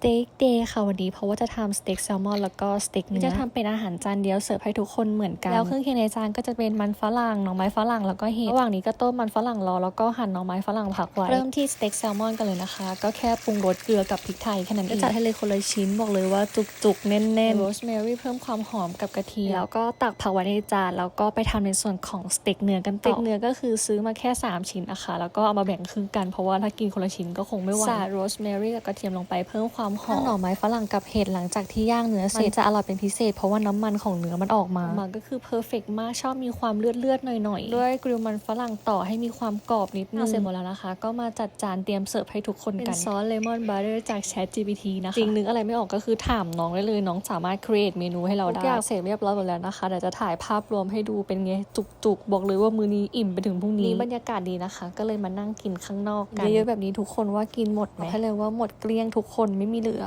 เต็กเดย์ค่ะวันนี้เพราะว่าจะทำสเต็กแซลมอนแล้วก็สเต็กเนื้อจะทำเป็นอาหารจานเดียวเสิร์ฟให้ทุกคนเหมือนกัน แล้วเครื่องเคียงในจานก็จะเป็นมันฝรั่งหน่อไม้ฝรั่งแล้วก็เห็ดระหว่างนี้ก็ต้มมันฝรั่งรอแล้วก็หั่นหน่อไม้ฝรั่งผักไว้เริ่มที่สเต็กแซลมอนกันเลยนะคะ ก็แค่ปรุงรสเกลือกับพริกไทยแค่นั้นเองก็จัดให้เลยคนละชิ้นบอกเลยว่าจุกๆแน่นๆโรสแมรี่เพิ่มความหอมกับกระเทียมแล้วก็ตักผักไว้ในจานแล้วก็ไปทำในส่วนของสเต็กเนื้อกันต่อสเต็กเนื้อก็คือซื้อมาแค่ 3 ชิ้นนะคะแล้วก็เอามาแบ่งครึ่งกันเพราะว่าถ้ากินคนละชิ้นก็คงไม่ไหวใส่โรสแมรี่กับกระเทียมลงไปเพิ่มความหอมหน่อไม้ฝรั่งกับเห็ดหลังจากที่ย่างเนื้อเสร็จจะอร่อยเป็นพิเศษ เพราะว่าน้ำมันของเนื้อมันออกมามันก็คือเพอร์เฟกมากชอบมีความเลือดเลือดๆหน่อยๆด้วยกริลมันฝรั่งต่อให้มีความกรอบนิดนึงเสร็จหมดแล้วนะคะ ก็มาจัดจานเตรียมเสิร์ฟให้ทุกคนกันเป็นซอสเลมอนบัตเตอร์จาก Chat GPT นะคะจริงนึกอะไรไม่ออกก็คือถามน้องได้เลยน้องสามารถ create เมนูให้เราได้ทุกอย่างเสร็จเรียบร้อยหมดแล้วนะคะเดี๋ยวจะถ่ายภาพรวมให้ดูเป็นไงจุกๆ บอกเลยว่ามื้อนี้อิ่มไปถึงพรุ่งนี้บรรยากาศดีนะคะ ก็เลยมานั่งกินข้างนอกกันเยอะๆแบบนี้ทุกคนว่ากินหมดไหมให้เลยว่าหมดเกลี้ยงทุกคนไม่มีเหลือ